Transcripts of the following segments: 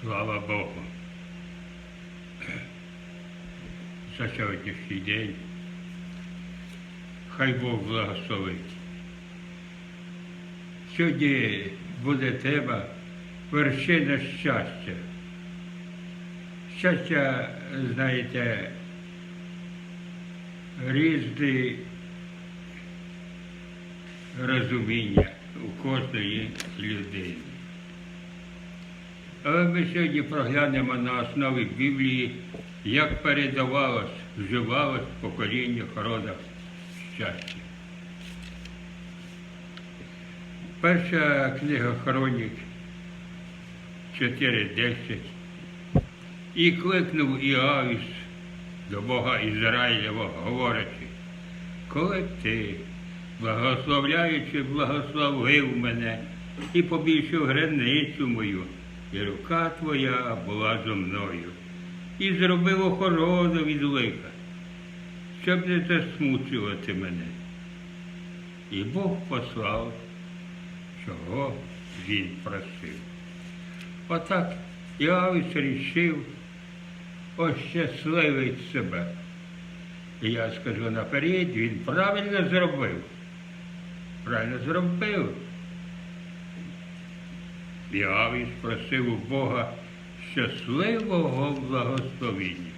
Слава Богу. За сьогоднішній день. Хай Бог благословить. Сьогодні буде тема вершина щастя. Щастя, знаєте, різні розуміння у кожної людини. Але ми сьогодні проглянемо на основі Біблії, як передавалось, вживалось в поколіннях родах щастя. Перша книга Хронік 4.10. І кликнув Іавіс до Бога Ізраїлєва, говорячи, коли ти, благословляючи, благословив мене і побільшив границю мою, і рука твоя була зо мною, і зробив охорону від лиха, щоб не засмучувати мене. І Бог послав, чого він просив. Отак Іавіс рішив ощасливить себе. І я скажу наперед, він правильно зробив. Правильно зробив. Іавіс просив у Бога щасливого благословіння.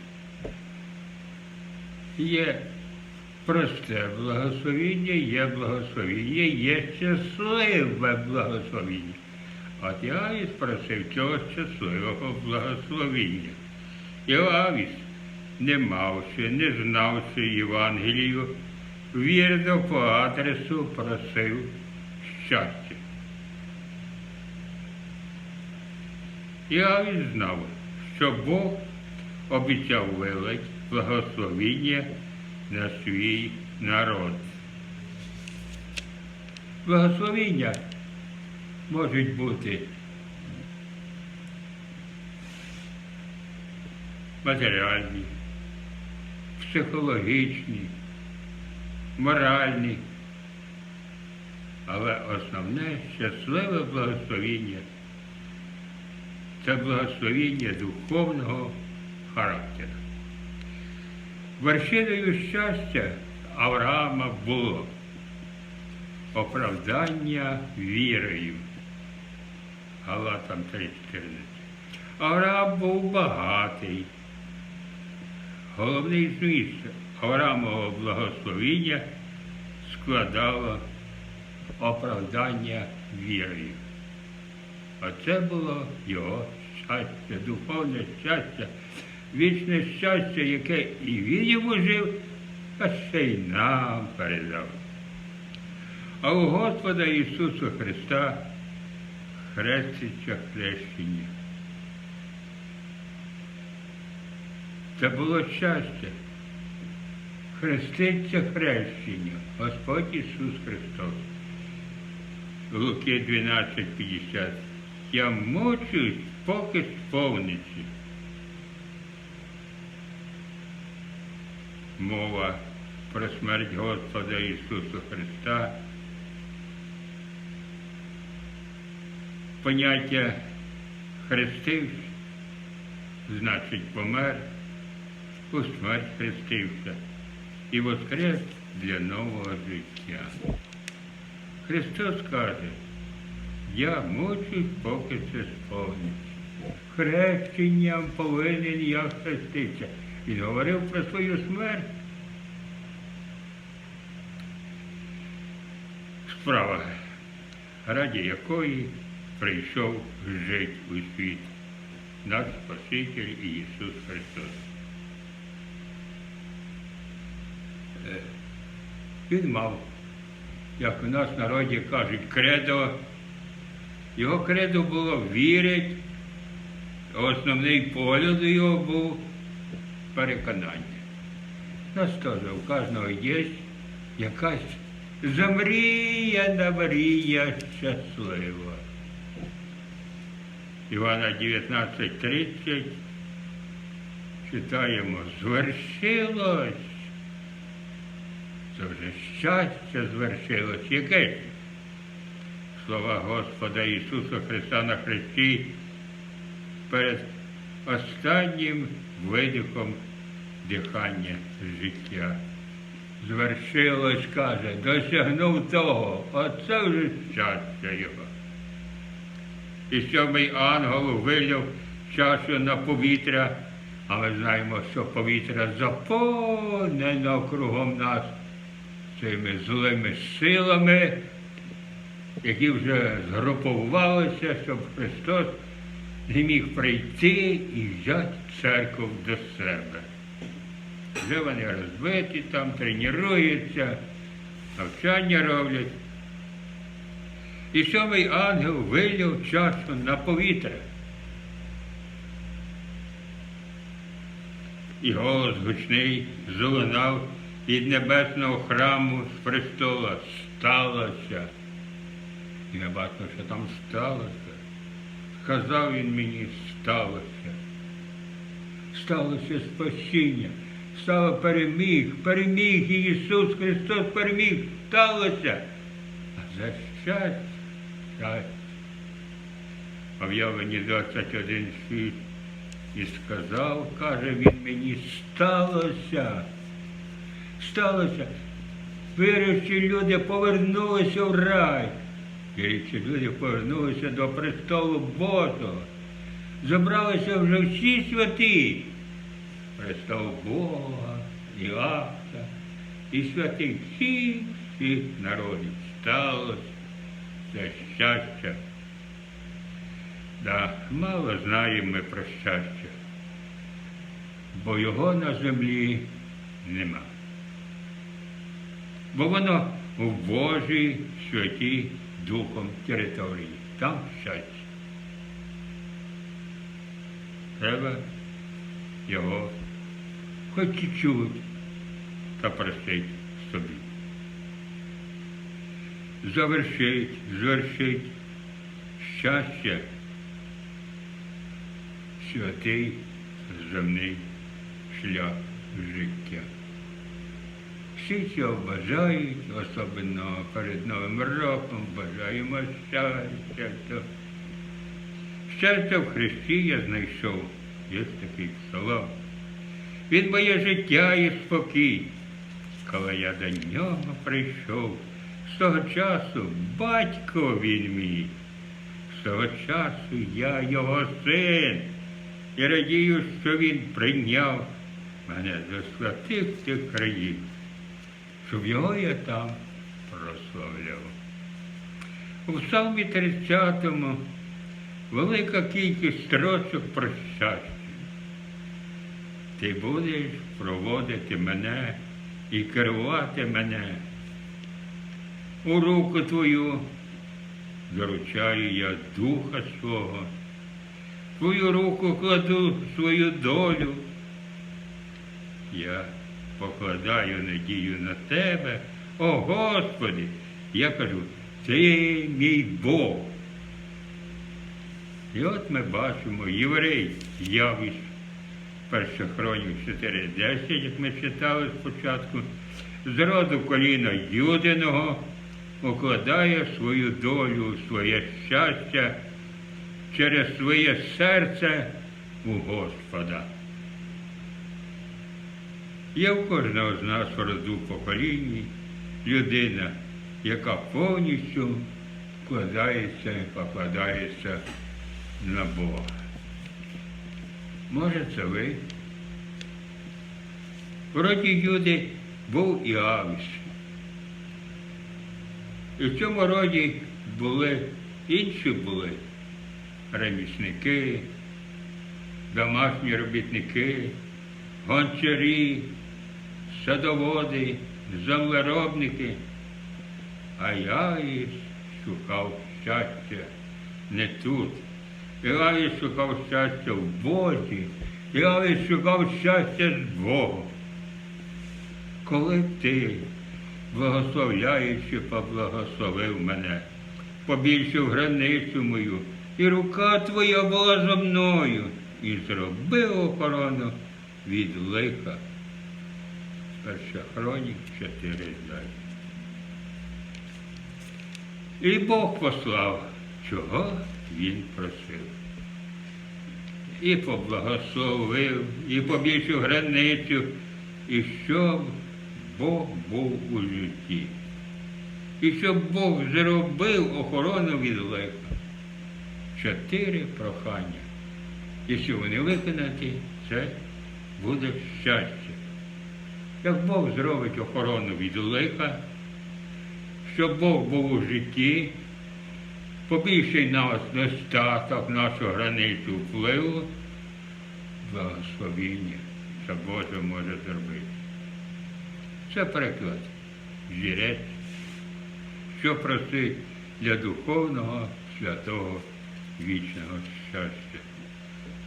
Є просте благословіння, є благословіння, є щасливе благословіння. От Іавіс просив цього щасливого благословіння. Іавіс, не мавши, не знавши Євангелію, вірно по адресу просив щастя. Іавіс знав, що Бог обіцяв вилить благословіння на свій народ. Благословіння можуть бути матеріальні, психологічні, моральні, але основне щасливе благословіння це благословіння духовного характеру. Вершиною щастя Авраама було оправдання вірою. Галатам 3.14. Авраам був багатий. Головний зміст Авраамового благословіння складало оправдання вірою. Оце було його щастя, духовне щастя, вічне щастя, яке і він йому жив, а ще й нам передав. А у Господа Ісуса Христа хреститься хрещення. Це було щастя. Хреститься хрещення, Господь Ісус Христос. Луки 12,50. Я мучусь, поки сповниться. Мова про смерть Господа Ісуса Христа. Поняття хрестився, значить помер, у смерть хрестився і воскрес для нового життя. Христос каже, я мучусь, поки це сповниться. Хрещенням повинен я хреститися. Він говорив про свою смерть. Справа, раді якої прийшов жити у світ наш Спаситель Ісус Христос. Е, Він мав, як у нас в народі кажуть, кредо. Його кредо було вірить, основний погляд його був переконання. У нас теж у кожного є якась замріяна мрія щаслива. Івана 19.30 читаємо, звершилось. Це вже щастя звершилось. Яке ж? Слова Господа Ісуса Христа на Христі. перед останнім видихом дихання життя. Звершилось, каже, досягнув того, оце вже щастя його. І сьомий ангел вилив чашу на повітря, а ми знаємо, що повітря заповнено кругом нас цими злими силами, які вже згрупувалися, щоб Христос не міг прийти і взяти церкву до себе. Вже вони розбиті там, тренуються, навчання роблять. І сьомий ангел вилив часу на повітря. І голос гучний залунав від небесного храму з престола. Сталося. Я бачу, що там сталося. Сказав він мені, сталося. Сталося спасіння. Стало переміг, переміг Ісус Христос переміг, сталося. А за щастя, щастя. А в Явленні 21.6 і сказав, каже він мені, сталося. Сталося. Віруючі люди повернулися в рай. Віруючі люди повернулися до престолу Божого. Забралися вже всі святі. Престол Бога, і Акта, і святих всіх, всіх народів. Сталося це щастя. Да, мало знаємо ми про щастя, бо його на землі нема. Бо воно у Божій святій Духом території. Там щастя. Треба його хоч чуть-чуть та простить собі. Завершить, звершить щастя святий земний шлях життя. Цього бажають, особливо перед Новим роком, бажаємо щастя. Щастя в Христі я знайшов. Є такий псалом. Він моє життя і спокій. Коли я до нього прийшов, з того часу батько він мій, з того часу я його син. І радію, що він прийняв мене до святих тих країв, щоб його я там прославляв. У Псалмі 30 велика кількість строчок про щастя. Ти будеш проводити мене і керувати мене. У руку твою заручаю я духа свого, твою руку кладу свою долю. Я покладаю надію на тебе, о Господи, я кажу, ти мій Бог. І от ми бачимо єврей явищ перших хронів 4.10, як ми читали спочатку, з роду коліна Юдиного укладає свою долю, своє щастя через своє серце у Господа. Є в кожного з нас в роду поколінні людина, яка повністю вкладається і покладається на Бога. Може, це ви? В роді Юди був і Авіс. І в цьому роді були інші були ремісники, домашні робітники, гончарі, садоводи, землеробники. А я і шукав щастя не тут. Я шукав щастя в Бозі, я шукав щастя з Богом. Коли ти, благословляючи, поблагословив мене, побільшив границю мою, і рука твоя була зо мною, і зробив охорону від лиха. Перша хронік 4 далі. І Бог послав, чого він просив. і поблагословив, і побільшив границю, і щоб Бог був у житті. І щоб Бог зробив охорону від лиха. Чотири прохання. Якщо вони виконаті, це буде щастя. Як Бог зробить охорону від лиха, щоб Бог був у житті, побільший нас достаток, нашу границю впливу, благословіння, що Боже може зробити. Це приклад. Жірець, що просить для духовного, святого, вічного щастя.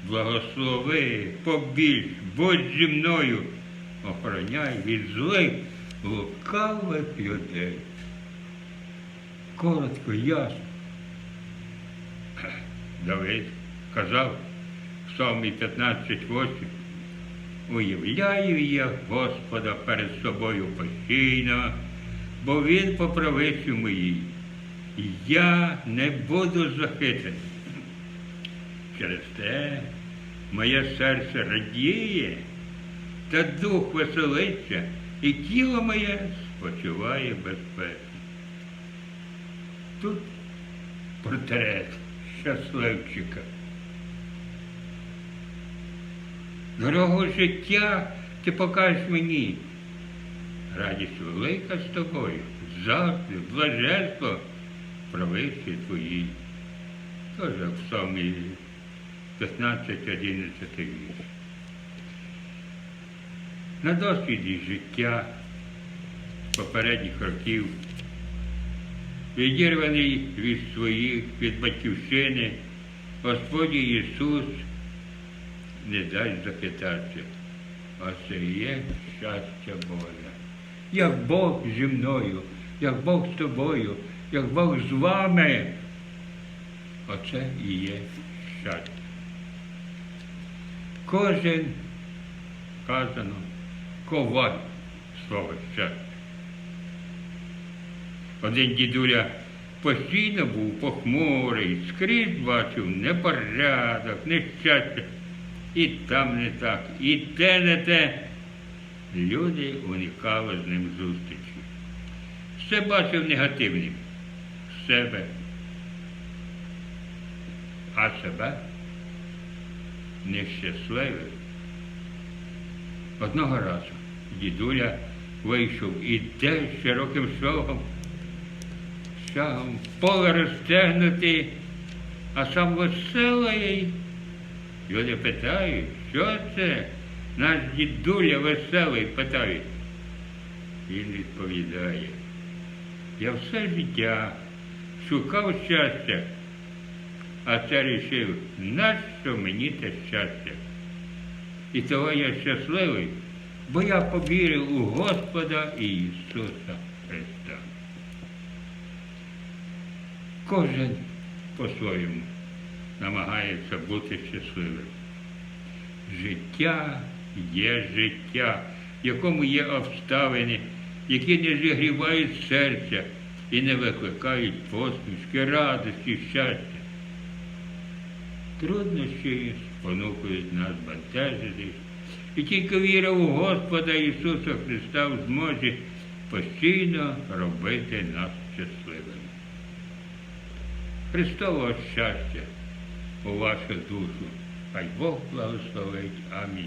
Благослови, побільш, будь зі мною, охороняй від злих лукавих людей. Коротко, ясно. Давид казав в Псалмі 15.8, уявляю я Господа перед собою постійно, бо Він по правиці моїй. Я не буду захитаний. Через те моє серце радіє, та дух веселиться, і тіло моє спочиває безпечно. Тут портрет щасливчика. Дорогу життя ти покажеш мені. Радість велика з тобою, завжди, блаженство правиці твоїй. Теж в Псалмі 15, 11 вірш. На досвіді життя попередніх років, відірваний від своїх, від батьківщини, Господь Ісус не дасть захитатися. А це є щастя Боже. Як Бог зі мною, як Бог з тобою, як Бог з вами. Оце і є щастя. Кожен, казано, коваль свого щастя. Один дідуля постійно був похмурий, скрізь бачив непорядок, нещастя. І там не так, і те не те. Люди уникали з ним зустрічі. Все бачив негативним себе, а себе нещасливим. Одного разу дідуля вийшов іде широким шагом, шагом поле розтягнути, а сам веселий. Люди питають, що це? Наш дідуля веселий питають. Він відповідає, я все життя шукав щастя, а це рішив, нащо мені те щастя? І того я щасливий, бо я повірив у Господа Ісуса Христа. Кожен по-своєму намагається бути щасливим. Життя є життя, в якому є обставини, які не зігрівають серця і не викликають посмішки, радості, щастя. Труднощі спонукують нас бентежитись, і тільки віра у Господа Ісуса Христа в змозі постійно робити нас щасливими. Христового щастя у вашу душу. Хай Бог благословить. Амінь.